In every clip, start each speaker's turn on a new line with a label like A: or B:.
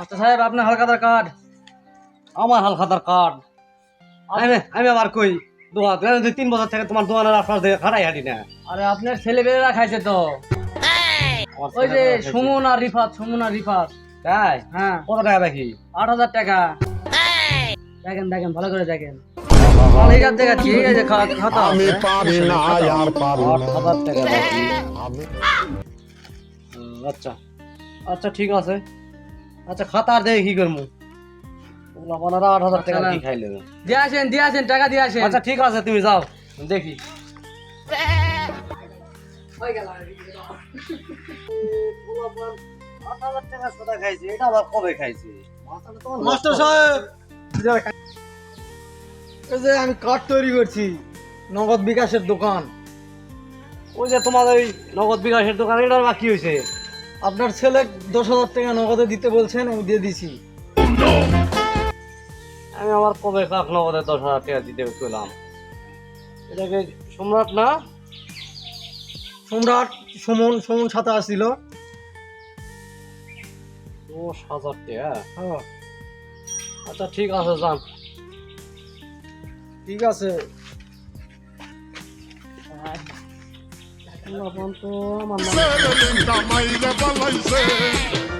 A: Master সাহেব আপনার হালখাতার card.
B: আমার হালখাতার কার্ড। আমি আমি আবার কই তুমি দুই তিন বছর থেকে তোমার দোকানের থেকে খাটাই হাঁটি না।
A: আরে আপনার ছেলেমেয়েরা খাইছে তো। ওই যে সুমন আর রিফাত সুমন আর রিফাত।
B: তাই?
A: হ্যাঁ।
B: কত টাকা দেখি
A: আট হাজার টাকা। দেখেন দেখেন ভালো করে দেখেন।
B: আচ্ছা। আচ্ছা ঠিক আছে। আচ্ছা খাতা আর দেখি কি করব? আপনারা আট হাজার টাকা কি খাইলে?
A: দিয়ে আসেন দিয়ে আসেন টাকা দিয়ে আসেন।
B: আচ্ছা ঠিক আছে তুমি যাও দেখি। কবে খাইছে?
C: মাস্টার সাহেব! এই যে আমি কার্ড তৈরি করছি নগদ বিকাশের দোকান।
B: ওই যে তোমার ওই নগদ বিকাশের দোকান এটার বাকি হয়েছে
C: আপনার ছেলে দশ হাজার টাকা নগদে দিতে বলছেন, আমি দিয়ে দিছি।
B: আমি আমার কবে কাক নগদে দশ হাজার টাকা দিতে পেলাম এটাকে সম্রাট না?
C: সম্রাট সুমন সুমন সাথে আসছিল।
B: দশ হাজার টাকা?
C: হ্যাঁ।
B: আচ্ছা ঠিক আছে, যান।
C: ঠিক আছে।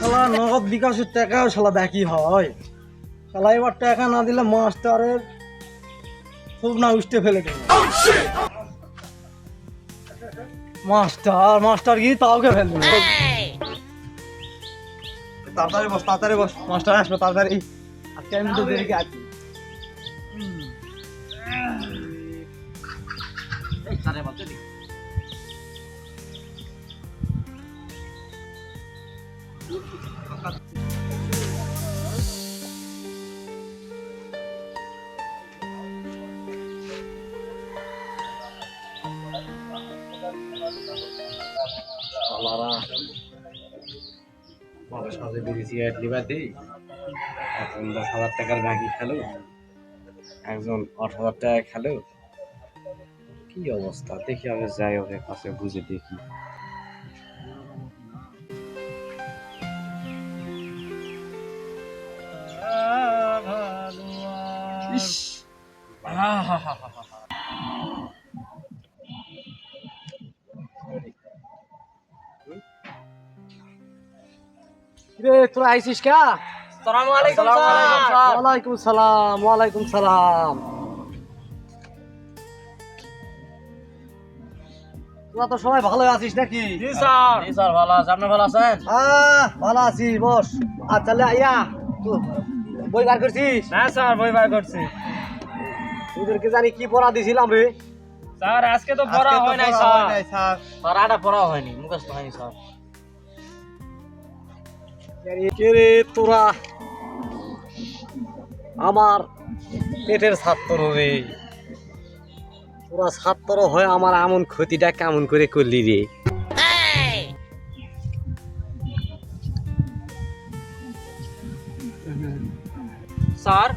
C: শালা নগদ বিকাশের টাকাও শালা বাকি হয়। শালা এবার টাকা না দিলে মাস্টারের খুব না উঠতে ফেলে দেবে। মাস্টার মাস্টার কি তাওকে ফেলবে? তাড়াতাড়ি বস তাড়াতাড়ি বস। মাস্টার আসবে তাড়াতাড়ি। আজকে আমি তো দেরিকে আছি।
B: একজন দশ হাজার টাকার বাকি খেলো একজন আট হাজার টাকা খেলো কি অবস্থা দেখি আমি যাই ওদের কাছে বুঝে দেখি রে তোরা আইসিস কা?
A: আসসালামু আলাইকুম
B: আসসালামু
A: স্যার।
B: ওয়ালাইকুম সালাম ওয়ালাইকুম সালাম। তোরা তো সবাই ভালো আছিস নাকি?
A: জি স্যার। স্যার ভালো আছে। আপনি ভালো আছেন?
B: আহ ভালো আছি বস। আচ্ছা লে আইয়া তুই বই বার করছিস?
A: হ্যাঁ স্যার বই বাই করছি।
B: তোদেরকে জানি কি পড়া দিছিলাম রে।
A: স্যার আজকে তো পড়া হয় নাই স্যার।
C: নাই, স্যার।
A: স্যার আটা পড়া হয়নি মুখস্থ হয়নি স্যার।
B: কে রে তোরা? আমার পেটের ছাত্র রে তোরা ছাত্র হয়ে আমার এমন ক্ষতিটা কেমন করে করলি রে?
A: স্যার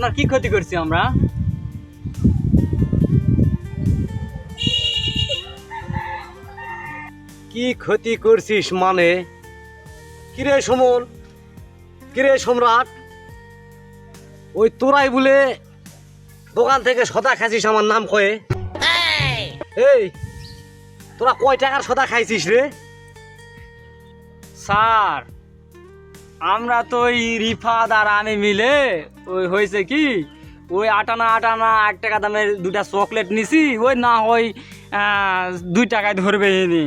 A: আপনার কি ক্ষতি করছি আমরা?
B: কি ক্ষতি করছিস মানে? কিরে সুমন কিরে সম্রাট? ওই তোরাই বলে দোকান থেকে সদা খাইছিস আমার নাম কয়ে? এই তোরা কয় টাকার সদা খাইছিস রে?
A: স্যার আমরা তো ওই রিফাদ আর আমি মিলে ওই হয়েছে কি ওই আটানা আটানা এক টাকা দামের দুটা চকলেট নিছি ওই না হয় দুই টাকায় ধরবে এনি।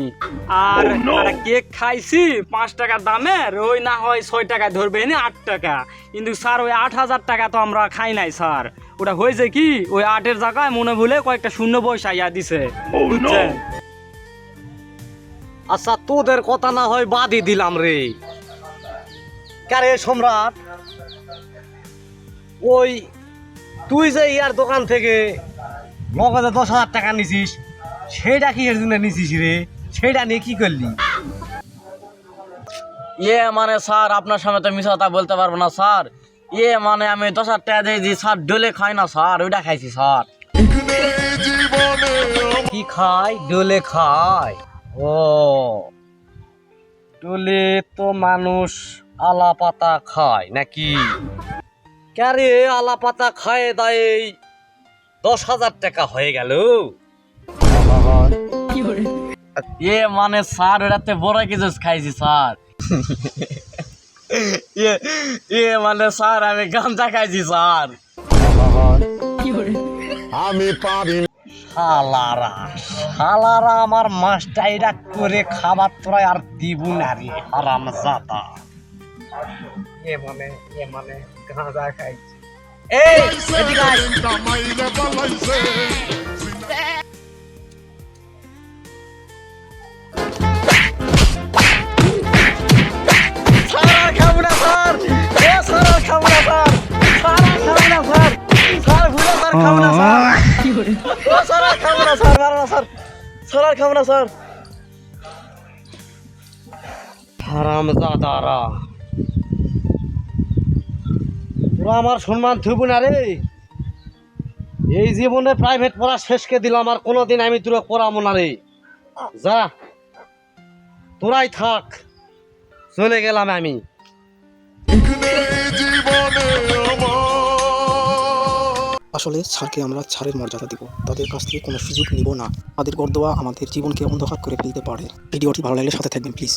A: আর একটা কেক খাইছি পাঁচ টাকার দামের ওই না হয় ছয় টাকায় ধরবে এনি আট টাকা। কিন্তু স্যার ওই আট হাজার টাকা তো আমরা খাই নাই স্যার। ওটা হয়েছে কি ওই আটের জায়গায় মনে ভুলে কয়েকটা শূন্য পয়সা ইয়া দিছে। বুঝছেন?
B: আচ্ছা তোদের কথা না হয় বাদই দিলাম রে। কারে সম্রাট। ওই তুই যে ইয়ার দোকান থেকে নগদে দশ হাজার টাকা নিছিস সেটা কি এর জন্য নিছিস রে? সেটা নিয়ে কি করলি?
A: ইয়ে মানে স্যার আপনার সামনে তো মিশা কথা বলতে পারব না স্যার। ইয়ে মানে আমি দশ হাজার টাকা দিয়েছি স্যার ডোলে খাই না স্যার ওইটা খাইছি স্যার।
B: কি খায় ডোলে খায় ও ডোলে তো মানুষ আলা পাতা খায় নাকি? ক্যারে আলা পাতা খায় দায় দশ হাজার টাকা হয়ে গেল।
A: এ মানে স্যার ওটাতে বড় কিছু খাইছি স্যার? এ এ মানে স্যার আমি গাঞ্জা খাইছি স্যার।
D: আমি পারি।
B: শালারা শালারা আমার মাস্টাইরা করে খাবার তোরা আর দিব না রে আরাম জাতা এ মানে এ মানে গাঁজা খাইছি এই আর খাব না স্যার হারাম জাদারা তোরা আমার সম্মান থুব না রে। এই জীবনে প্রাইভেট পড়া শেষকে দিলাম আর কোনোদিন আমি তোরা পড়াবো না রে। যা, তোরাই থাক, চলে গেলাম আমি।
E: আসলে ছাড়কে আমরা ছাড়ের মর্যাদা দিব, তাদের কাছ থেকে কোনো সুযোগ নিব না। তাদের গর্দোয়া আমাদের জীবনকে অন্ধকার করে ফেলতে পারে। ভিডিওটি ভালো লাগলে সাথে থাকবেন প্লিজ